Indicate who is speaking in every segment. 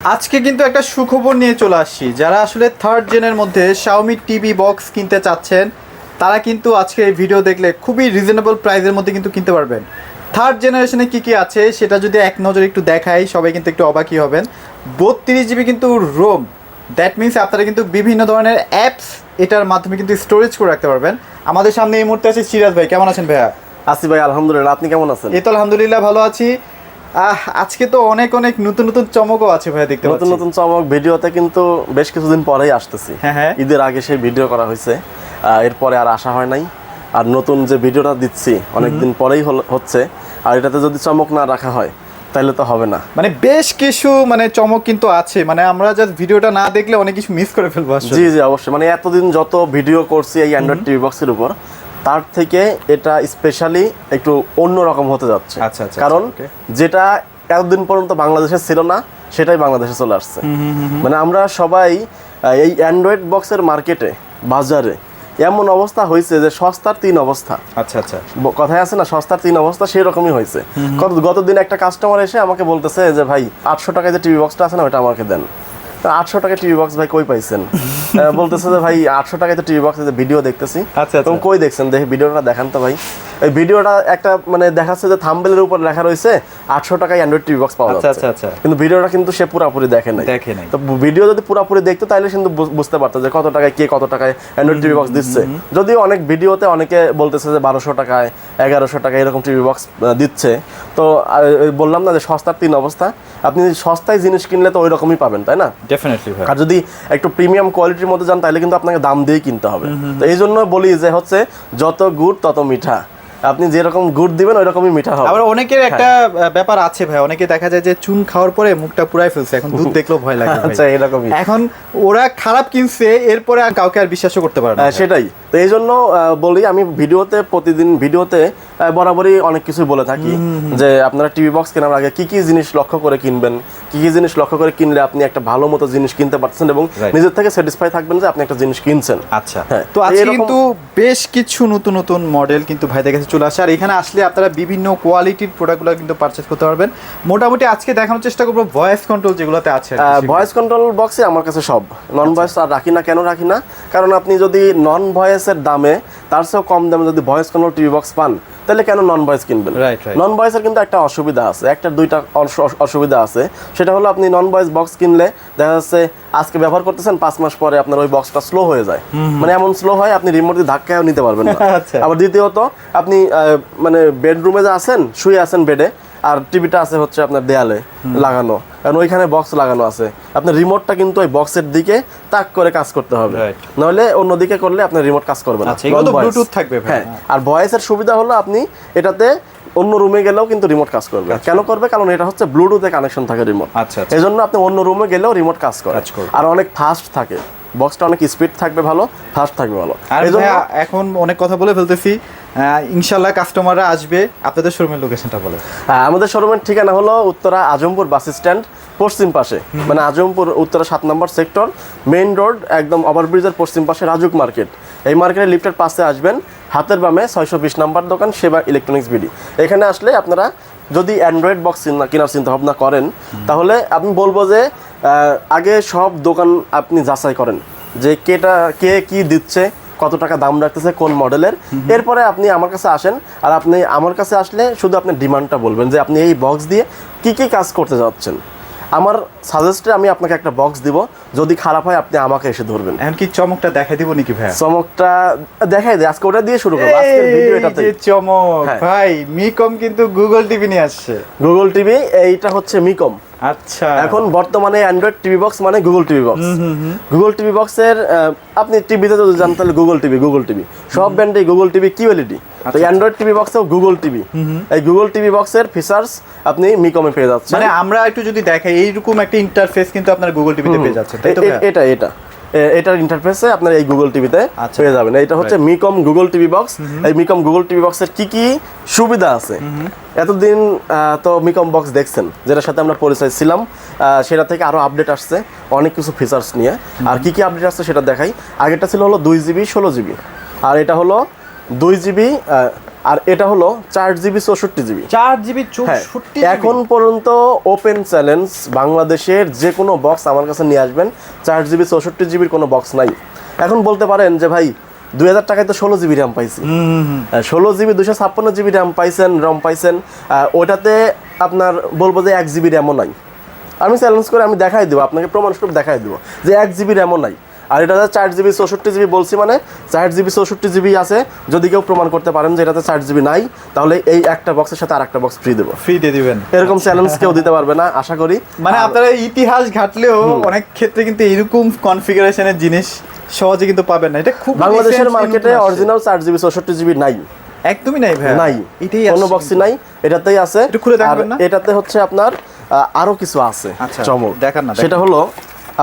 Speaker 1: আজকে কিন্তু একটা সুখবর নিয়ে চলে আসছি। যারা আসলে থার্ড জেনের মধ্যে শাওমি টিভি বক্স কিনতে চাচ্ছেন তারা কিন্তু আজকে এই ভিডিও দেখলে খুবই রিজনেবল প্রাইসের মধ্যে কিন্তু কিনতে পারবেন। থার্ড জেনারেশনে কি কি আছে সেটা যদি এক নজরে একটু দেখাই সবাই কিন্তু একটু অবাকই হবেন। বত্রিশ জিবি কিন্তু রোম দ্যাট মিনস আপনারা কিন্তু বিভিন্ন ধরনের অ্যাপস এটার মাধ্যমে কিন্তু স্টোরেজ করে রাখতে পারবেন। আমাদের সামনে এই মুহূর্তে আছে সিরাজ ভাই কেমন আছেন ভাইয়া?
Speaker 2: আসি ভাই আলহামদুলিল্লাহ আপনি কেমন আছেন?
Speaker 1: এই তো আলহামদুলিল্লাহ ভালো আছি। আহ, আজকে তো অনেক অনেক নতুন নতুন চমকও আছে ভাইয়া দেখতে
Speaker 2: নতুন নতুন চমক ভিডিওতে কিন্তু বেশ কিছুদিন পরেই আসতেছি।
Speaker 1: হ্যাঁ, হ্যাঁ।
Speaker 2: ঈদের আগে সেই ভিডিও করা হয়েছে। এরপরে আর আসা হয় নাই। আর নতুন যে ভিডিওটা দিচ্ছি অনেকদিন পরেই হচ্ছে। আর এটাতে যদি চমক না রাখা হয় তাহলে তো হবে না।
Speaker 1: মানে বেশ কিছু মানে চমক কিন্তু আছে। মানে আমরা জাস্ট ভিডিওটা না দেখলে অনেক কিছু মিস করে ফেলব আসলে।
Speaker 2: জি জি অবশ্যই। মানে এতদিন যত ভিডিও করছি এই অ্যান্ড্রয়েড টিভি বক্সের উপর তার থেকে এটা স্পেশালি একটু অন্যরকম হতে যাচ্ছে।
Speaker 1: আচ্ছা, আচ্ছা,
Speaker 2: কারণ
Speaker 1: আচ্ছা,
Speaker 2: যেটা এতদিন পর্যন্ত বাংলাদেশে ছিল না সেটাই বাংলাদেশে চলে আসছে। মানে আমরা সবাই এই অ্যান্ড্রয়েড বক্সের মার্কেটে বাজারে এমন অবস্থা হয়েছে যে সস্তার তিন অবস্থা।
Speaker 1: আচ্ছা আচ্ছা।
Speaker 2: কথায় আছে না সস্তার তিন অবস্থা সেই রকমই হয়েছে গত গতদিন একটা কাস্টমার এসে আমাকে বলতেছে যে ভাই আটশো টাকায় যে টিভি বক্সটা আছে না ওটা আমাকে দেন। আটশো টাকায় টিভি বক্স ভাই কই পাইছেন? বলতেছে যে ভাই আটশো টাকায় তো টিভি বক্স ভিডিও দেখতেছি।
Speaker 1: আচ্ছা, আচ্ছা।
Speaker 2: কই দেখছেন? দেখি ভিডিওটা দেখান তো ভাই। এই ভিডিওটা একটা মানে দেখাচ্ছে যে থাম্বেলের উপর লেখা রয়েছে আটশো টাকায় অ্যান্ড্রয়েড টিভি বক্স পাওয়া
Speaker 1: আচ্ছা,
Speaker 2: যাচ্ছে।
Speaker 1: আচ্ছা, আচ্ছা।
Speaker 2: কিন্তু ভিডিওটা কিন্তু সে পুরোপুরি দেখে নাই।
Speaker 1: দেখে নাই।
Speaker 2: তো ভিডিও যদি পুরোপুরি দেখতো তাহলে কিন্তু বুঝতে পারতো যে কত টাকায় কে কত টাকায় অ্যান্ড্রয়েড টিভি বক্স দিচ্ছে। যদিও অনেক ভিডিওতে অনেকে বলতেছে যে বারোশো টাকায় এগারোশো টাকায় এরকম টিভি বক্স দিচ্ছে। তো বললাম না যে সস্তার তিন অবস্থা। আপনি সস্তায় জিনিস কিনলে তো ওই রকমই পাবেন তাই না?
Speaker 1: ডেফিনেটলি ভাই।
Speaker 2: আর যদি একটু প্রিমিয়াম কোয়ালিটির মধ্যে যান তাহলে কিন্তু আপনাকে দাম দিয়ে কিনতে হবে। তো এই জন্য বলি যে হচ্ছে যত গুড় তত মিঠা। আপনি যেরকম গুড় দিবেন ওই রকমই মিঠা হবে।
Speaker 1: আবার অনেকের একটা ব্যাপার আছে ভাই। অনেকে দেখা যায় যে চুন খাওয়ার পরে মুখটা পুরাই ফেলছে। এখন দুধ দেখলেও ভয় লাগে
Speaker 2: আচ্ছা এরকমই।
Speaker 1: এখন ওরা খারাপ কিনছে এরপরে আর কাউকে আর বিশ্বাসও করতে পারে না।
Speaker 2: হ্যাঁ, সেটাই। তো এই জন্য বলি আমি ভিডিওতে প্রতিদিন ভিডিওতে বরাবরই অনেক কিছু বলে থাকি। যে আপনারা টিভি বক্স কেনার আগে কি কি জিনিস লক্ষ্য করে কিনবেন? কি কি জিনিস লক্ষ্য করে কিনলে আপনি একটা ভালো মতো জিনিস কিনতে পারছেন এবং নিজের থেকে স্যাটিসফাই থাকবেন যে আপনি একটা জিনিস কিনছেন।
Speaker 1: আচ্ছা।
Speaker 2: হ্যাঁ,
Speaker 1: তো আজকে কিন্তু বেশ কিছু নতুন নতুন মডেল কিন্তু ভাইদের কাছে চলে আসে। আর এখানে আসলে আপনারা বিভিন্ন কোয়ালিটির প্রোডাক্টগুলো কিন্তু পারচেস করতে পারবেন। মোটামুটি আজকে দেখানোর চেষ্টা করব ভয়েস কন্ট্রোল যেগুলোতে আছে
Speaker 2: ভয়েস কন্ট্রোল বক্সে আমার কাছে সব। নন ভয়েস আর রাখি না কেন রাখি না? কারণ আপনি যদি নন ভয়েসের দামে তার চেয়েও কম দামে যদি ভয়েস কন্ট্রোল টিভি বক্স পান তাহলে কেন নন ভয়েস কিনবেন. নন ভয়েসের কিন্তু একটা অসুবিধা আছে। একটা দুইটা অস- অস- অসুবিধা আছে। সেটা হলো আপনি নন ভয়েস বক্স কিনলে দেখা যাচ্ছে আজকে ব্যবহার করতেছেন পাঁচ মাস পরে আপনার ওই বক্সটা স্লো হয়ে যায়। মানে এমন স্লো হয় আপনি রিমোট দিয়ে ধাক্কাও নিতে পারবেন না।
Speaker 1: আচ্ছা।
Speaker 2: আবার দ্বিতীয়ত আপনি মানে বেডরুমে যে আছেন শুয়ে আছেন বেডে আর টিভিটা আছে হচ্ছে আপনার দেয়ালে লাগানো। কারণ ওইখানে বক্স লাগানো আছে। আপনার রিমোটটা কিন্তু ওই বক্সের দিকে তাক করে কাজ করতে হবে। নাহলে অন্য দিকে করলে আপনার রিমোট কাজ করবে না।
Speaker 1: আচ্ছা, তো
Speaker 2: Non-voice।
Speaker 1: থাকবে
Speaker 2: হ্যাঁ আর ভয়েসের সুবিধা হলো আপনি এটাতে অন্য রুমে গেলেও কিন্তু রিমোট কাজ করবে। কেন করবে। কারণ এটা হচ্ছে ব্লুটুথে কানেকশন থাকে রিমোট
Speaker 1: আচ্ছা, আচ্ছা।
Speaker 2: এই জন্য আপনি অন্য রুমে গেলেও রিমোট কাজ করে। আর অনেক ফাস্ট থাকে। বক্সটা অনেক স্পিড থাকবে ভালো ফাস্ট থাকবে ভালো।
Speaker 1: আর এখন অনেক কথা বলে ফেলতেছি। ইনশাল্লাহ কাস্টমাররা আসবে। আপনাদের শোরুমের লোকেশনটা বলে
Speaker 2: হ্যাঁ আমাদের শোরুমের ঠিকানা হলো উত্তরা আজমপুর বাস স্ট্যান্ড পশ্চিম পাশে। মানে আজমপুর উত্তরা সাত নম্বর সেক্টর মেইন রোড একদম ওভারব্রিজের পশ্চিম পাশে রাজুক মার্কেট এই মার্কেটের লিফটের পাশে আসবেন হাতের বামে ছয়শো বিশ নাম্বার দোকান সেবা ইলেকট্রনিক্স বিডি এখানে আসলে আপনারা যদি অ্যান্ড্রয়েড বক্স কেনার চিন্তা ভাবনা করেন তাহলে আমি বলব যে আগে সব দোকান আপনি যাচাই করেন যে কেটা কে কি দিচ্ছে কত টাকা দাম রাখতেছে কোন মডেলের। এরপরে আপনি আমার কাছে আসেন আর আপনি আমার কাছে আসলে শুধু আপনি ডিমান্ডটা বলবেন যে আপনি এই বক্স দিয়ে কি কি কাজ করতে যাচ্ছেন। আমার সাজেস্টে আমি আপনাকে একটা বক্স দিব যদি খারাপ হয় আপনি আমাকে এসে ধরবেন।
Speaker 1: এখন কি চমকটা দেখাই দিব নাকি ভাই
Speaker 2: চমকটা দেখাই দে আজকে ওটা দিয়ে শুরু করব আজকের ভিডিও এটাতে
Speaker 1: চমক
Speaker 2: হ্যাঁ।
Speaker 1: ভাই মিকম কিন্তু গুগল টিভি নিয়ে আসছে।
Speaker 2: গুগল টিভি এইটা হচ্ছে মিকম
Speaker 1: আচ্ছা।
Speaker 2: এখন বর্তমানে অ্যান্ড্রয়েড টিভি বক্স মানে Google TV box Google TV বক্সের আপনি টিভিতে যদি জান তাহলে গুগল টিভি গুগল টিভি সব ব্র্যান্ডে গুগল টিভি কিউএলইডি তো অ্যান্ড্রয়েড টিভি বক্সেও গুগল টিভি এই গুগল টিভি বক্সের ফিচার্স আপনি মিকমে পেয়ে যাচ্ছেন।
Speaker 1: মানে আমরা একটু যদি দেখাই এইরকম একটা ইন্টারফেস কিন্তু আপনার গুগল টিভিতে পেয়ে যাচ্ছে তাই তো?
Speaker 2: এটা এটা। এটার ইন্টারফেসে আপনার এই গুগল টিভিতে
Speaker 1: আচ্ছা।
Speaker 2: পেয়ে যাবেন। এটা হচ্ছে মিকম গুগল টিভি বক্স এই মিকম গুগল টিভি বক্সের কি কি সুবিধা আছে? এতদিন তো মিকম বক্স দেখছেন যেটার সাথে আমরা পরিচয় ছিলাম। সেটা থেকে আরও আপডেট আসছে অনেক কিছু ফিচার্স নিয়ে। আর কি কি আপডেট আসছে সেটা দেখাই। আগেরটা ছিল হলো দুই জিবি ষোলো জিবি আর এটা হলো দুই জিবি আর এটা হলো চার জিবি চৌষট্টি জিবি।
Speaker 1: চার জিবি
Speaker 2: হ্যাঁ
Speaker 1: চৌষট্টি
Speaker 2: এখন পর্যন্ত ওপেন চ্যালেঞ্জ বাংলাদেশের যে কোনো বক্স আমার কাছে নিয়ে আসবেন। চার জিবি চৌষট্টি জিবির কোনো বক্স নাই। এখন বলতে পারেন যে ভাই দুই হাজার টাকায় তো ষোলো জিবি র্যাম পাইছি। ষোলো জিবি দুশো ছাপ্পান্ন জিবি র্যাম পাইছেন রম পাইছেন। ওটাতে আপনার বলব যে এক জিবি র্যামও নাই। আমি চ্যালেঞ্জ করে আমি দেখাই দেবো আপনাকে প্রমাণস্বরূপ দেখাই দেবো যে এক জিবি র্যামও নাই। আর এটাতে চার জিবি চৌষট্টি জিবি বলছি মানে চার জিবি চৌষট্টি জিবি আছে যদি কেউ প্রমাণ করতে পারেন যে এটাতে চার জিবি নাই তাহলে এই একটা বক্সের সাথে আর একটা বক্স ফ্রি দেবো।
Speaker 1: ফ্রি দিয়ে দিবেন।
Speaker 2: এরকম চ্যালেঞ্জ কেউ দিতে পারবে না আশা করি।
Speaker 1: মানে আপনারা ইতিহাস ঘাটলেও অনেক ক্ষেত্রে কিন্তু এরকম কনফিগারেশনের জিনিস সহজে কিন্তু পাবেন না। এটা খুব
Speaker 2: বাংলাদেশের মার্কেটে অরিজিনাল চার জিবি চৌষট্টি জিবি নাই।
Speaker 1: একদমই নাই ভাই
Speaker 2: নাই।
Speaker 1: এটাই
Speaker 2: কোনো বক্সই নাই। এটাতেই আছে।
Speaker 1: একটু খুলে দেখাবেন না?
Speaker 2: এটাতে হচ্ছে আপনার আরও কিছু আছে
Speaker 1: আচ্ছা,
Speaker 2: চমক।
Speaker 1: দেখান না,
Speaker 2: সেটা হলো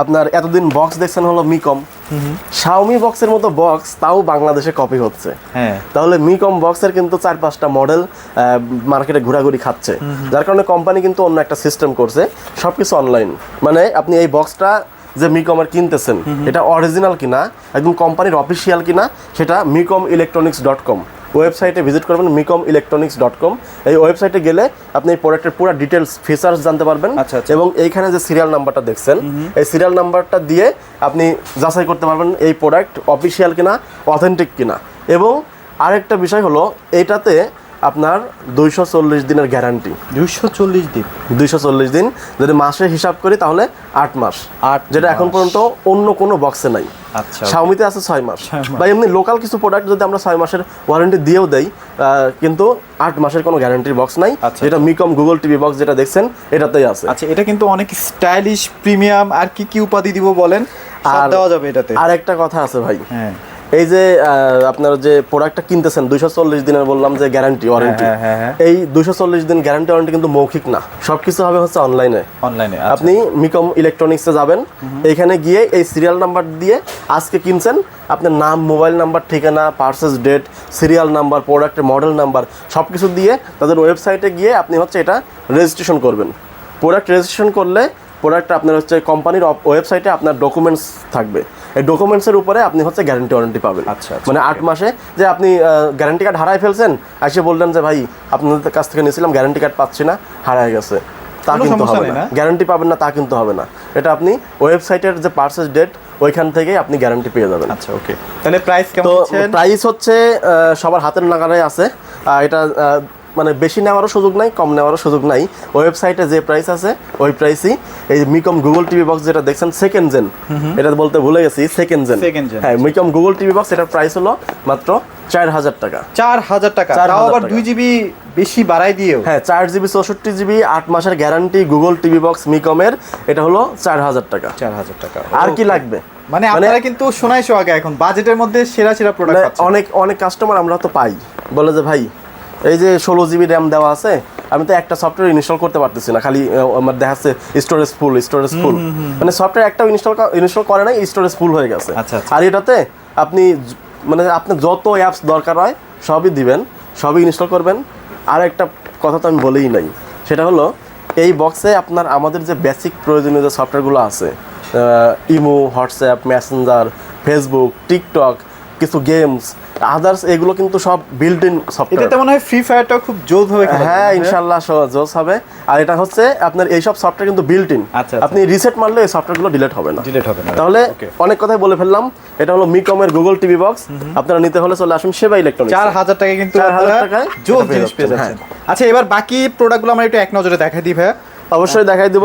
Speaker 2: আপনার এতদিন বক্স দেখছেন হলো মিকম। শাওমি বক্সের মতো বক্স তাও বাংলাদেশে কপি হচ্ছে।
Speaker 1: হ্যাঁ।
Speaker 2: তাহলে মিকম বক্সের কিন্তু চার পাঁচটা মডেল মার্কেটে ঘোরাঘুরি খাচ্ছে। যার কারণে কোম্পানি কিন্তু অন্য একটা সিস্টেম করছে সবকিছু অনলাইন মানে আপনি এই বক্সটা যে মিকমের কিনতেছেন এটা অরিজিনাল কিনা একদম কোম্পানির অফিসিয়াল কিনা সেটা মিকম ইলেকট্রনিক্স ডট কম ওয়েবসাইটে ভিজিট করবেন মিকম ইলেকট্রনিক্স ডট কম। এই ওয়েবসাইটে গেলে আপনি এই প্রোডাক্টের পুরো ডিটেলস ফিচার্স জানতে পারবেন
Speaker 1: আচ্ছা, আচ্ছা।
Speaker 2: এবং এইখানে যে সিরিয়াল নাম্বারটা দেখছেন এই সিরিয়াল নাম্বারটা দিয়ে আপনি যাচাই করতে পারবেন এই প্রোডাক্ট অফিসিয়াল কিনা অথেন্টিক কিনা। এবং আরেকটা বিষয় হলো এইটাতে আপনার দুইশো চল্লিশ দিনের গ্যারান্টি
Speaker 1: দুশো চল্লিশ দিন?
Speaker 2: দুইশো চল্লিশ দিন। যদি মাসে হিসাব করি তাহলে আট মাস।
Speaker 1: আট
Speaker 2: যেটা এখন পর্যন্ত অন্য কোনো বক্সে নাই।
Speaker 1: আচ্ছা।
Speaker 2: শাওমিতে আছে ছয় মাস। বা এমনি লোকাল কিছু প্রোডাক্ট যদি আমরা ছয় মাসের ওয়ারেন্টি দিয়েও দেই কিন্তু আট মাসের কোনো গ্যারান্টির বক্স নাই।
Speaker 1: আচ্ছা।
Speaker 2: যেটা মিকম গুগল টিভি বক্স যেটা দেখছেন এটাতেই আছে।
Speaker 1: আচ্ছা এটা কিন্তু অনেক স্টাইলিশ প্রিমিয়াম আর কি কি উপাধি দিব বলেন?
Speaker 2: আর-
Speaker 1: দেওয়া যাবে এটাতে।
Speaker 2: আর একটা কথা আছে ভাই।
Speaker 1: হ্যাঁ।
Speaker 2: এই যে আপনার যে প্রোডাক্টটা কিনতেছেন দুইশো চল্লিশ দিনের বললাম যে গ্যারান্টি ওয়ারেন্টি
Speaker 1: হ্যাঁ, হ্যাঁ, হ্যাঁ।
Speaker 2: এই দুইশো চল্লিশ দিন গ্যারান্টি ওয়ারেন্টি কিন্তু মৌখিক না। সবকিছু হবে হচ্ছে অনলাইনে
Speaker 1: অনলাইনে
Speaker 2: আপনি মিকম ইলেকট্রনিক্সে যাবেন। এইখানে গিয়ে এই সিরিয়াল নাম্বার দিয়ে আজকে কিনছেন আপনার নাম মোবাইল নাম্বার ঠিকানা পার্সেস ডেট সিরিয়াল নাম্বার প্রোডাক্টের মডেল নাম্বার সব কিছু দিয়ে তাদের ওয়েবসাইটে গিয়ে আপনি হচ্ছে এটা রেজিস্ট্রেশন করবেন। প্রোডাক্ট রেজিস্ট্রেশন করলে প্রোডাক্ট আপনার হচ্ছে কোম্পানির ওয়েবসাইটে আপনার ডকুমেন্টস থাকবে। এই ডকুমেন্টসের উপরে আপনি হচ্ছে গ্যারান্টি ওয়ারেন্টি পাবেন।
Speaker 1: আচ্ছা, আচ্ছা,
Speaker 2: মানে আট মাসে যে আপনি গ্যারান্টি কার্ড হারাই ফেলছেন এসে বললেন যে ভাই আপনাদের কাছ থেকে নিয়েছিলাম গ্যারান্টি কার্ড পাচ্ছি না হারায় গেছে। তা কিন্তু হবে না? গ্যারান্টি পাবেন না তা কিন্তু হবে না। এটা আপনি ওয়েবসাইটের যে পার্সেস ডেট ওইখান থেকে আপনি গ্যারান্টি পেয়ে যাবেন।
Speaker 1: আচ্ছা ওকে তাহলে প্রাইস কেমন
Speaker 2: তো প্রাইস হচ্ছে সবার হাতের নাগালে আছে। এটা মানে বেশি নেওয়ারও সুযোগ নাই কম নেওয়ারও সুযোগ নাই। ওয়েবসাইটে যে প্রাইস আছে ওই প্রাইসই এই মিকম গুগল টিভি বক্স যেটা দেখছেন সেকেন্ড জেন এটা বলতে ভুলে গেছি সেকেন্ড জেন হ্যাঁ মিকম গুগল টিভি বক্স এটার প্রাইস হলো মাত্র চার হাজার টাকা।
Speaker 1: চার হাজার টাকা। তাও আবার দুই জিবি বেশি বাড়াই দিয়েও।
Speaker 2: হ্যাঁ চার জিবি চৌষট্টি জিবি আট মাসের গ্যারান্টি গুগল টিভি বক্স মিকমের এটা হলো চার হাজার টাকা।
Speaker 1: চার হাজার টাকা।
Speaker 2: আর কি লাগবে?
Speaker 1: মানে আপনারা কিন্তু শোনাই আগে এখন বাজেটের মধ্যে সেরা সেরা
Speaker 2: মানে
Speaker 1: প্রোডাক্ট
Speaker 2: অনেক অনেক কাস্টমার আমরা তো পাই। বলে যে ভাই এই যে ষোলো জিবি র্যাম দেওয়া আছে আমি তো একটা সফটওয়্যার ইনস্টল করতে পারতেছি না খালি আমার দেখা যাচ্ছে স্টোরেজ ফুল স্টোরেজ ফুল মানে সফটওয়্যার একটাও ইনস্টল ইনস্টল করে নাই স্টোরেজ ফুল হয়ে গেছে।
Speaker 1: আচ্ছা, আচ্ছা।
Speaker 2: আর এটাতে আপনি মানে আপনার যত অ্যাপস দরকার হয় সবই দিবেন সবই ইনস্টল করবেন। আর একটা কথা তো আমি বলেই নাই সেটা হলো এই বক্সে আপনার আমাদের যে বেসিক প্রয়োজনীয় যে সফটওয়্যারগুলো আছে imo WhatsApp Messenger Facebook TikTok কিছু গেমস আদার্স এগুলো কিন্তু সব বিল্ট ইন সফটওয়্যার
Speaker 1: এটাতে মনে হয় ফ্রি ফায়ারটা খুব জোর হবে
Speaker 2: হ্যাঁ
Speaker 1: যায়,
Speaker 2: ইনশাল্লাহ সহজ হবে। আর এটা হচ্ছে আপনার এইসব সফটওয়্যার কিন্তু বিল্ট ইন
Speaker 1: আচ্ছা, আচ্ছা।
Speaker 2: আপনি রিসেট মারলে এই সফটওয়্যারগুলো ডিলিট হবে না।
Speaker 1: ডিলিট হবে না।
Speaker 2: তাহলে অনেক কথাই বলে ফেললাম। এটা হলো মিকমের গুগল টিভি বক্স আপনারা নিতে হলে চলে আসুন সেবা ইলেকট্রনিক্স
Speaker 1: চার হাজার টাকা কিন্তু
Speaker 2: 4,000
Speaker 1: আপনারা
Speaker 2: টাকায় এটা পেয়ে
Speaker 1: জিনিস পেয়ে
Speaker 2: যাচ্ছেন,
Speaker 1: আচ্ছা এবার বাকি প্রোডাক্টগুলো আমরা একটু এক নজরে দেখাই দিই ভাইয়া।
Speaker 2: অবশ্যই দেখাই দিব।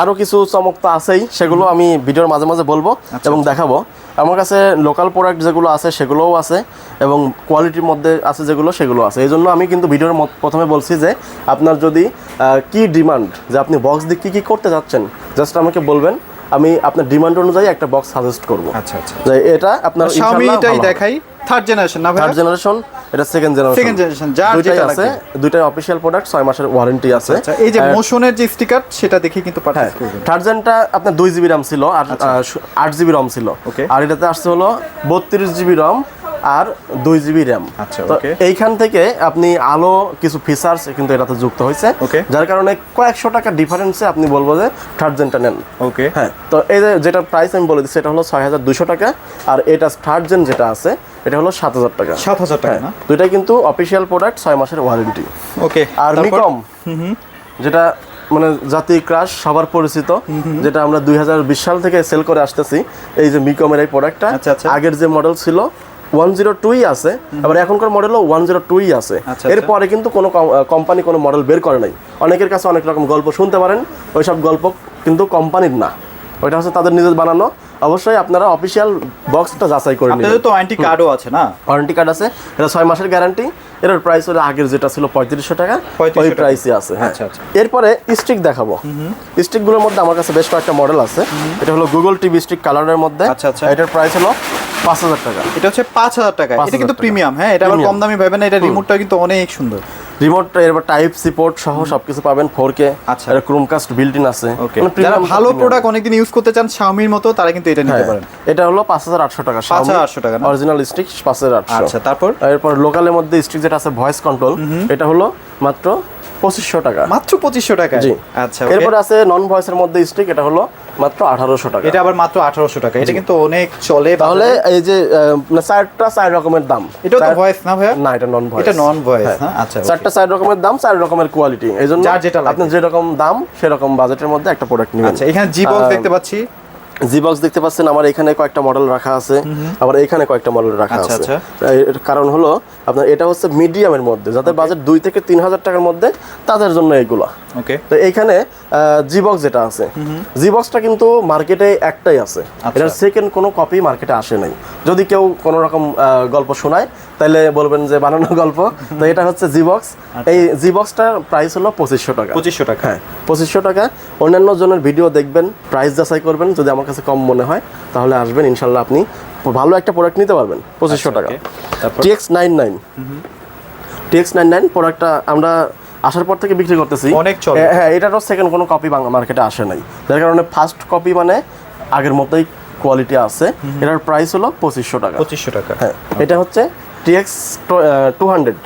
Speaker 2: আরও কিছু চমক তো আছেই সেগুলো আমি ভিডিওর মাঝে মাঝে বলব
Speaker 1: আচ্ছা,
Speaker 2: এবং দেখাবো। আমার কাছে লোকাল প্রোডাক্ট যেগুলো আছে সেগুলোও আছে এবং কোয়ালিটির মধ্যে আছে যেগুলো সেগুলো আছে। এই জন্য আমি কিন্তু ভিডিওর প্রথমে বলছি যে আপনার যদি কি ডিমান্ড যে আপনি বক্স দিয়ে কী কী করতে চাচ্ছেন জাস্ট আমাকে বলবেন। আমি আপনার ডিমান্ড অনুযায়ী একটা বক্স সাজেস্ট করব।
Speaker 1: আচ্ছা আচ্ছা।
Speaker 2: এটা আপনার
Speaker 1: দেখাই। থার্ড জেনারেশন না
Speaker 2: থার্ড জেনারেশন এটা সেকেন্ড জেনারেশন
Speaker 1: সেকেন্ড জেনারেশন যার
Speaker 2: দুইটাই আছে দুইটাই অফিসিয়াল প্রোডাক্ট ছয় মাসের ওয়ারেন্টি আছে।
Speaker 1: আচ্ছা এই যে মোশনের যে স্টিকার সেটা দেখে কিন্তু পাঠায়
Speaker 2: থার্ড জেনটা আপনার দুই জিবি রাম ছিল আর আহ, আট জিবি রম ছিল। আর এটাতে আসছে হলো বত্রিশ জিবি রম আর দুই জিবি র্যাম।
Speaker 1: আচ্ছা.
Speaker 2: এইখান থেকে আপনি আলো কিছু ফিচার্স কিন্তু এটাতে যুক্ত হয়েছে যার কারণে কয়েকশো টাকা ডিফারেন্সে আপনি বলব যে থার্ড জেনটা নেন।
Speaker 1: ওকে
Speaker 2: হ্যাঁ তো এই যে যেটা প্রাইস আমি বলে দিচ্ছি এটা হলো ছয় হাজার দুশো টাকা আর এটা থার্ড জেন যেটা আছে এটা হলো সাত হাজার টাকা।
Speaker 1: সাত হাজার টাকা না?
Speaker 2: দুইটাই কিন্তু অফিসিয়াল প্রোডাক্ট ছয় মাসের ওয়ারেন্টি
Speaker 1: ওকে
Speaker 2: আর মিকম যেটা মানে জাতি ক্রাশ সবার পরিচিত যেটা আমরা দুই হাজার বিশ সাল থেকে সেল করে আসতেছি এই যে মিকমের এই প্রোডাক্টটা
Speaker 1: আচ্ছা, আচ্ছা।
Speaker 2: আগের যে মডেল ছিল ওয়ান জিরো টুই আছে আবার এখনকার মডেলও ওয়ান জিরো টুই আছে।
Speaker 1: আচ্ছা,
Speaker 2: এরপরে কিন্তু কোনো কোম্পানি কোনো মডেল বের করে নাই। অনেকের কাছে অনেক রকম গল্প শুনতে পারেন ওইসব গল্প কিন্তু কোম্পানির না। ওইটা হচ্ছে তাদের নিজের বানানো। অবশ্যই আপনারা অফিসিয়াল বক্সটা যাচাই করে নেবেন।
Speaker 1: তো ওয়ারেন্টি কার্ডও আছে না?
Speaker 2: ওয়ারেন্টি কার্ড আছে। এটা ছয় মাসের গ্যারান্টি এটার প্রাইস হলো আগের যেটা ছিল পঁয়ত্রিশশো টাকা।
Speaker 1: 3500
Speaker 2: ওই প্রাইসই আছে হ্যাঁ।
Speaker 1: আচ্ছা, আচ্ছা।
Speaker 2: এরপরে স্টিক দেখাবো। স্টিকগুলোর মধ্যে আমার কাছে বেশ কয়েকটা মডেল আছে। এটা হলো গুগল টিভি স্টিক কালারের মধ্যে।
Speaker 1: আচ্ছা, আচ্ছা।
Speaker 2: এটার প্রাইস হলো পাঁচ হাজার টাকা।
Speaker 1: এটা হচ্ছে পাঁচ হাজার টাকা। এটা কিন্তু প্রিমিয়াম হ্যাঁ এটা আবার কম দামি ভাবেন না এটা রিমোটটা কিন্তু অনেক সুন্দর।
Speaker 2: রিমোট এরপর টাইপ সি পোর্ট সহ সবকিছু পাবেন ফোর কে
Speaker 1: আচ্ছা।
Speaker 2: এটা ক্রোমকাস্ট বিল্ট ইন আছে। মানে
Speaker 1: যারা ভালো প্রোডাক্ট অনেকদিন ইউজ করতে চান শাওমির মতো তারা কিন্তু এটা নিতে
Speaker 2: হ্যাঁ,
Speaker 1: পারেন।
Speaker 2: এটা হলো পাঁচ হাজার আটশো টাকা
Speaker 1: 5,800 টাকা
Speaker 2: অরিজিনাল স্টিক পাঁচ হাজার আটশো।
Speaker 1: আচ্ছা তারপর?
Speaker 2: এরপর লোকালের মধ্যে স্টিক যেটা আছে ভয়েস কন্ট্রোল এটা হলো মাত্র পঁচিশশো টাকা।
Speaker 1: মাত্র পঁচিশশো টাকা
Speaker 2: জি।
Speaker 1: আচ্ছা
Speaker 2: এরপর আছে নন ভয়েসের মধ্যে স্টিক এটা হলো মাত্র আঠারোশো টাকা।
Speaker 1: এটা আবার মাত্র আঠারোশো টাকা। এটা কিন্তু অনেক চলে
Speaker 2: তাহলে এই যে চারটা চার রকমের দাম।
Speaker 1: এটাও তো ভয়েস না ভাইয়া?
Speaker 2: না এটা নন ভয়েস
Speaker 1: এটা নন ভয়েস হ্যাঁ। আচ্ছা
Speaker 2: চারটা চার রকমের দাম চার রকমের কোয়ালিটি এই জন্য
Speaker 1: যেটা লাগে।
Speaker 2: আপনার যেরকম দাম সেরকম বাজেটের মধ্যে একটা প্রোডাক্ট নিবেন।
Speaker 1: আচ্ছা এখানে জি বক্স দেখতে পাচ্ছি।
Speaker 2: জি বক্স দেখতে পাচ্ছেন আমার এখানে কয়েকটা মডেল রাখা আছে। আবার এখানে কয়েকটা মডেল রাখা
Speaker 1: আচ্ছা,
Speaker 2: আছে।
Speaker 1: আচ্ছা।
Speaker 2: এর কারণ হলো আপনার এটা হচ্ছে মিডিয়ামের মধ্যে। যাদের বাজেট দুই থেকে তিন হাজার টাকার মধ্যে তাদের জন্য এইগুলা
Speaker 1: ওকে
Speaker 2: তো এইখানে জি বক্স যেটা আছে জি বক্সটা কিন্তু মার্কেটে একটাই আছে।
Speaker 1: আচ্ছা।
Speaker 2: এটার সেকেন্ড কোনো কপি মার্কেটে আসে নাই। যদি কেউ কোনো রকম গল্প শোনায় তাহলে বলবেন যে বানানো গল্প। তো এটা হচ্ছে জি বক্স এই জি বক্সটার প্রাইস হলো পঁচিশশো টাকা।
Speaker 1: পঁচিশশো টাকা।
Speaker 2: হ্যাঁ পঁচিশশো টাকা। অন্যান্য জনের ভিডিও দেখবেন প্রাইস যাচাই করবেন যদি আমার কাছে কম মনে হয় তাহলে আসবেন ইনশাল্লাহ আপনি ভালো একটা প্রোডাক্ট নিতে পারবেন পঁচিশশো টাকা।
Speaker 1: okay।
Speaker 2: TX nine nine. TX nine nine প্রোডাক্টটা আমরা আসার পর থেকে বিক্রি করতেছি।
Speaker 1: অনেক চলে।
Speaker 2: হ্যাঁ, হ্যাঁ এটারও সেকেন্ড কোনো কপি বাংলা মার্কেটে আসে নাই। যার কারণে ফার্স্ট কপি মানে আগের মতোই কোয়ালিটি আছে। এটার প্রাইস হলো পঁচিশশো টাকা।
Speaker 1: পঁচিশশো টাকা।
Speaker 2: হ্যাঁ এটা হচ্ছে TX two hundred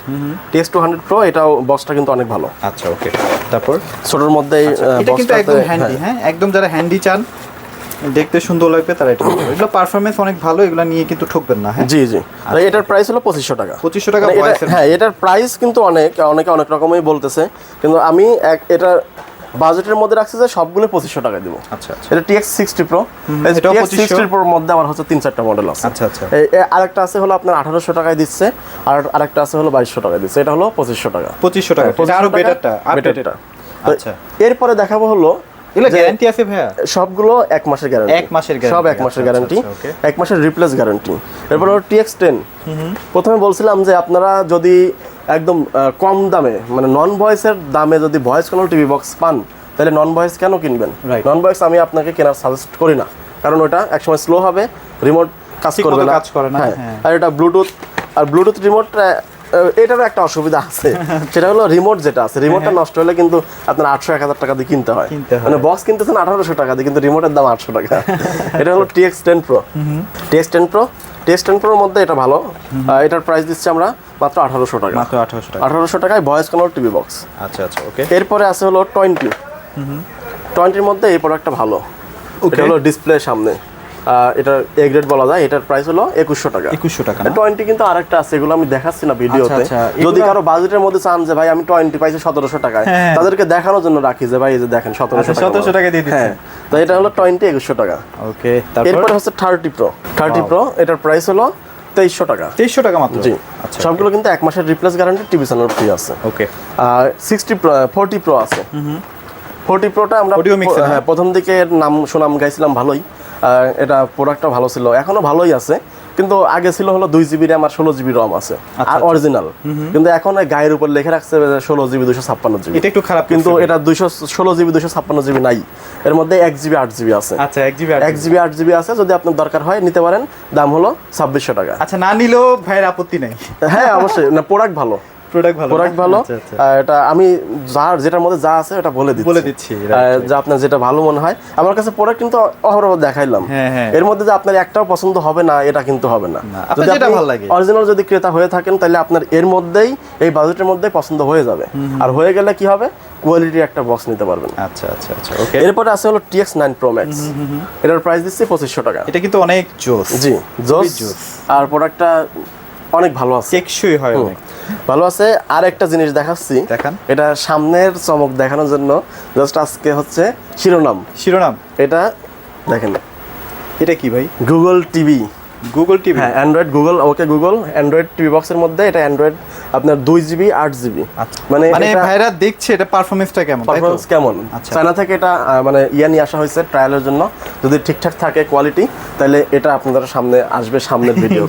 Speaker 2: TX two hundred pro এটাও বক্সটা কিন্তু অনেক ভালো।
Speaker 1: আচ্ছা ওকে তারপর?
Speaker 2: ছোটোর মধ্যে
Speaker 1: এটা কিন্তু একদম হ্যান্ডি হ্যাঁ? একদম যারা হ্যান্ডি চান দেখতে সুন্দর লাগবে তারা এটা এগুলো পারফরমেন্স অনেক ভালো এগুলো নিয়ে কিন্তু ঠকবেন না হ্যাঁ?
Speaker 2: জি জি। আর এটার প্রাইস হলো পঁচিশশো টাকা।
Speaker 1: 2500 টাকা
Speaker 2: মানে হ্যাঁ এটার প্রাইস কিন্তু অনেক অনেকে অনেক রকমই বলতেছে। কিন্তু আমি এক এটা বাজেটের মধ্যে রাখছি যে সবগুলো পঁচিশশো টাকা দিব।
Speaker 1: আচ্ছা আচ্ছা।
Speaker 2: এটা টিএক্স সিক্সটি প্রো
Speaker 1: এটাও
Speaker 2: টিএক্স
Speaker 1: 2500
Speaker 2: সিক্সটি প্রোর মধ্যে আমার হচ্ছে তিন চারটা মডেল আছে।
Speaker 1: আচ্ছা, আচ্ছা।
Speaker 2: আরেকটা আছে হলো আপনার আঠারোশো টাকায় দিচ্ছে আর আরেকটা আছে হলো বাইশশো টাকায় দিচ্ছে। এটা হলো পঁচিশশো টাকা।
Speaker 1: পঁচিশশো টাকা এটা
Speaker 2: আরও
Speaker 1: বেটারটা
Speaker 2: বেটারটা।
Speaker 1: আচ্ছা।
Speaker 2: এরপরে দেখাবো হলো
Speaker 1: এগুলো গ্যারান্টি আছে ভাইয়া?
Speaker 2: সবগুলো এক মাসের গ্যারান্টি
Speaker 1: এক মাসের
Speaker 2: সব এক মাসের
Speaker 1: আচ্ছা,
Speaker 2: গ্যারান্টি
Speaker 1: আচ্ছা,
Speaker 2: এক মাসের রিপ্লেস গ্যারান্টি এরপর হলো টিএক্স টেন প্রথমে বলছিলাম যে আপনারা যদি একদম কম দামে মানে নন ভয়েসের দামে যদি ভয়েস কোনো টিভি বক্স পান তাহলে নন ভয়েস কেন কিনবেন? নন ভয়েস আমি আপনাকে কেনার সাজেস্ট করি না। কারণ ওটা একসময় স্লো হবে রিমোট কাজ করবে না।
Speaker 1: কাজ করে না,
Speaker 2: হ্যাঁ।
Speaker 1: হ্যাঁ।
Speaker 2: আর এটা ব্লুটুথ আর ব্লুটুথ রিমোট এটারও একটা অসুবিধা আছে। সেটা হলো রিমোট যেটা আছে রিমোটটা নষ্ট হলে কিন্তু আপনার আটশো এক হাজার টাকা দিয়ে কিনতে হয়।
Speaker 1: হ্যাঁ, হয়।
Speaker 2: মানে বক্স কিনতেছেন আঠারোশো টাকা দিয়ে কিন্তু রিমোটের দাম আটশো টাকা। এটা হলো TX ten pro TX ten pro TX ten প্রোর মধ্যে এটা ভালো। এটার প্রাইস দিচ্ছি আমরা মাত্র আঠারোশো টাকা।
Speaker 1: মাত্র আঠারোশো টাকা।
Speaker 2: আঠারোশো টাকায় ভয়েস কন্ট্রোল টিভি বক্স
Speaker 1: আচ্ছা আচ্ছা ওকে
Speaker 2: এরপরে আছে হলো টোয়েন্টি টোয়েন্টির মধ্যে এই প্রোডাক্টটা ভালো. এটা হলো ডিসপ্লে সামনে। এটার এ গ্রেড বলা যায় এটার প্রাইস হলো একুশশো টাকা।
Speaker 1: একুশশো টাকা
Speaker 2: টোয়েন্টি কিন্তু আরেকটা আছে এগুলো আমি দেখাচ্ছি না ভিডিওতে
Speaker 1: আচ্ছা,
Speaker 2: যদি কারও বাজেটের মধ্যে চান যে ভাই আমি টোয়েন্টি পাইছি সতেরোশো টাকায়
Speaker 1: হ্যাঁ।
Speaker 2: তাদেরকে দেখানোর জন্য রাখি যে ভাই এই যে দেখেন সতেরোশো
Speaker 1: আচ্ছা, 1700 টাকা দিয়ে
Speaker 2: হ্যাঁ তো এটা হলো টোয়েন্টি একুশশো টাকা।
Speaker 1: ওকে
Speaker 2: এরপরে হচ্ছে থার্টি প্রো থার্টি প্রো এটার প্রাইস হলো তেইশশো টাকা।
Speaker 1: তেইশশো টাকা মাত্র?
Speaker 2: জি।
Speaker 1: আচ্ছা
Speaker 2: সবগুলো কিন্তু এক মাসের replace guarantee TV channel free আছে।
Speaker 1: ওকে
Speaker 2: আর সিক্সটি প্রো ফোরটি প্রো আছে। ফোরটি প্রোটা আমরা হ্যাঁ
Speaker 1: হ্যাঁ?
Speaker 2: প্রথম দিকে নাম সুনাম গাইছিলাম ভালোই। এটা প্রোডাক্টটা ভালো ছিল। এখনও ভালোই আছে কিন্তু আগে ছিল হলো দুই জিবি র্যাম আর ষোলো জিবি রম আছে। আর
Speaker 1: আচ্ছা।
Speaker 2: অরিজিনাল কিন্তু এখন গায়ের উপর লিখে রাখছে ষোলো জিবি দুশো ছাপ্পান্ন জিবি
Speaker 1: এটা একটু খারাপ
Speaker 2: কিন্তু এটা দুইশো ষোলো জিবি দুশো ছাপ্পান্ন জিবি নাই। এর মধ্যে এক জিবি আট জিবি আছে।
Speaker 1: আচ্ছা এক জিবি
Speaker 2: এক জিবি আট জিবি আছে যদি আপনার দরকার হয় নিতে পারেন। দাম হলো ছাব্বিশশো টাকা।
Speaker 1: আচ্ছা না নিলেও ভাইয়ের আপত্তি নেই।
Speaker 2: হ্যাঁ অবশ্যই। না প্রোডাক্ট ভালো।
Speaker 1: প্রোডাক্ট ভালো।
Speaker 2: প্রোডাক্ট ভালো। আহ, এটা আমি যার যেটার মধ্যে যা আছে এটা বলে দিচ্ছি।
Speaker 1: বলে দিচ্ছি, right,
Speaker 2: আহ,
Speaker 1: right.
Speaker 2: যে আপনার যেটা ভালো মনে হয়। আমার কাছে প্রোডাক্ট কিন্তু অহরহ দেখাইলাম।
Speaker 1: হ্যাঁ।
Speaker 2: এর মধ্যে যে আপনার একটাও পছন্দ হবে না এটা কিন্তু হবে না।
Speaker 1: ভালো লাগে।
Speaker 2: অরিজিনাল যদি ক্রেতা হয়ে থাকেন তাহলে আপনার এর মধ্যেই এই বাজেটের মধ্যেই পছন্দ হয়ে যাবে। আর হয়ে গেলে কি হবে? কোয়ালিটি একটা বক্স নিতে পারবেন।
Speaker 1: আচ্ছা আচ্ছা আচ্ছা ওকে
Speaker 2: এরপরে আছে হলো টিএক্স নাইন প্রো ম্যাক্স এটার প্রাইস দিচ্ছি পঁচিশশো টাকা।
Speaker 1: এটা কিন্তু অনেক জোস।
Speaker 2: জি জোস।
Speaker 1: জোস।
Speaker 2: আর প্রোডাক্টটা অনেক ভালো আছে।
Speaker 1: টেকসই হয় অনেক।
Speaker 2: ভালো আছে আর একটা জিনিস দেখাচ্ছি।
Speaker 1: দেখান।
Speaker 2: এটা সামনের চমক দেখানোর জন্য জাস্ট আজকে হচ্ছে শিরোনাম।
Speaker 1: শিরোনাম।
Speaker 2: এটা দেখেন।
Speaker 1: এটা কি ভাই?
Speaker 2: গুগল টিভি
Speaker 1: গুগল টিভি
Speaker 2: হ্যাঁ Android Google okay Google Android TV বক্সের মধ্যে এটা অ্যান্ড্রয়েড আপনার দুই জিবি আট জিবি
Speaker 1: আচ্ছা।
Speaker 2: মানে
Speaker 1: মানে ভাইরা দেখছে এটা পারফরমেন্সটা কেমন
Speaker 2: পারফরমেন্স কেমন?
Speaker 1: আচ্ছা।
Speaker 2: চায়না থেকে এটা মানে ইয়া নিয়ে আসা হয়েছে ট্রায়ালের জন্য। যদি ঠিকঠাক থাকে কোয়ালিটি তাহলে এটা আপনাদের সামনে আসবে সামনের ভিডিও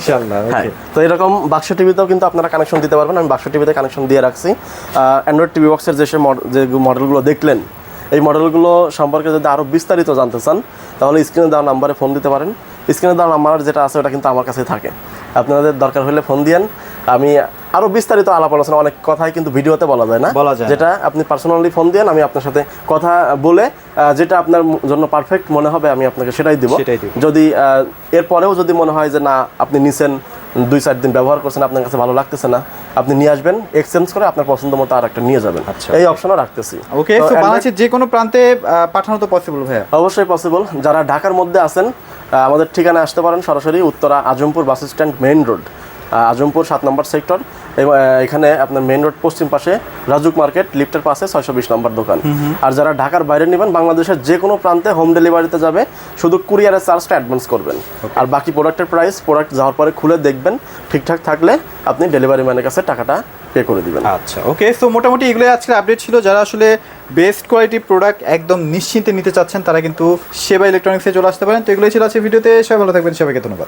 Speaker 2: তো এরকম বাক্স টিভিতেও কিন্তু আপনারা কানেকশন দিতে পারবেন। আমি বাক্স টিভিতে কানেকশন দিয়ে রাখছি। অ্যান্ড্রয়েড টিভি বক্সের যে যে মডেলগুলো দেখলেন এই মডেলগুলো সম্পর্কে যদি আরও বিস্তারিত জানতে চান তাহলে স্ক্রিনে দেওয়া নাম্বারে ফোন দিতে পারেন। স্ক্রিনে দেওয়া নাম্বার যেটা আছে ওটা কিন্তু আমার কাছে থাকে। আপনাদের দরকার হলে ফোন দিয়েন। আমি আরও বিস্তারিত আলাপ আলোচনা অনেক কথাই কিন্তু ভিডিওতে বলা যায় না।
Speaker 1: বলা যায়
Speaker 2: যেটা আপনি পার্সোনালি ফোন দেন আমি আপনার সাথে কথা বলে যেটা আপনার জন্য পারফেক্ট মনে হবে আমি আপনাকে সেটাই দিব। যদি এরপরেও যদি মনে হয় যে না আপনি নিছেন দুই চার দিন ব্যবহার করছেন আপনার কাছে ভালো লাগতেছে না আপনি নিয়ে আসবেন এক্সচেঞ্জ করে আপনার পছন্দ মতো আর একটা নিয়ে যাবেন।
Speaker 1: আচ্ছা,
Speaker 2: এই অপশনও রাখতেছি।
Speaker 1: ওকে বাংলাদেশের যে কোনো প্রান্তে পাঠানো তো পসিবল ভাইয়া।
Speaker 2: অবশ্যই পসিবল যারা ঢাকার মধ্যে আছেন আমাদের ঠিকানা আসতে পারেন সরাসরি Uttara Azampur bus stand main road. Azampur সাত নম্বর সেক্টর এবং এখানে আপনার মেন রোড পশ্চিম পাশে রাজুক মার্কেট লিফটের পাশে ছয়শো বিশ নম্বর দোকান। আর যারা ঢাকার বাইরে নেবেন বাংলাদেশের যে কোনো প্রান্তে হোম ডেলিভারিতে যাবে শুধু কুরিয়ারের চার্জটা অ্যাডভান্স করবেন। আর বাকি প্রোডাক্টের প্রাইস প্রোডাক্ট যাওয়ার পরে খুলে দেখবেন ঠিকঠাক থাকলে আপনি ডেলিভারি ম্যানের কাছে টাকাটা পে করে দিবেন।
Speaker 1: আচ্ছা ওকে সো মোটামুটি এগুলোই আজকের আপডেট ছিল। যারা আসলে বেস্ট কোয়ালিটি প্রোডাক্ট একদম নিশ্চিন্তে নিতে চাচ্ছেন তারা কিন্তু সেবা ইলেকট্রনিক্সে চলে আসতে পারেন। তো এগুলোই ছিল আজকে ভিডিওতে সবাই ভালো থাকবেন সবাইকে ধন্যবাদ।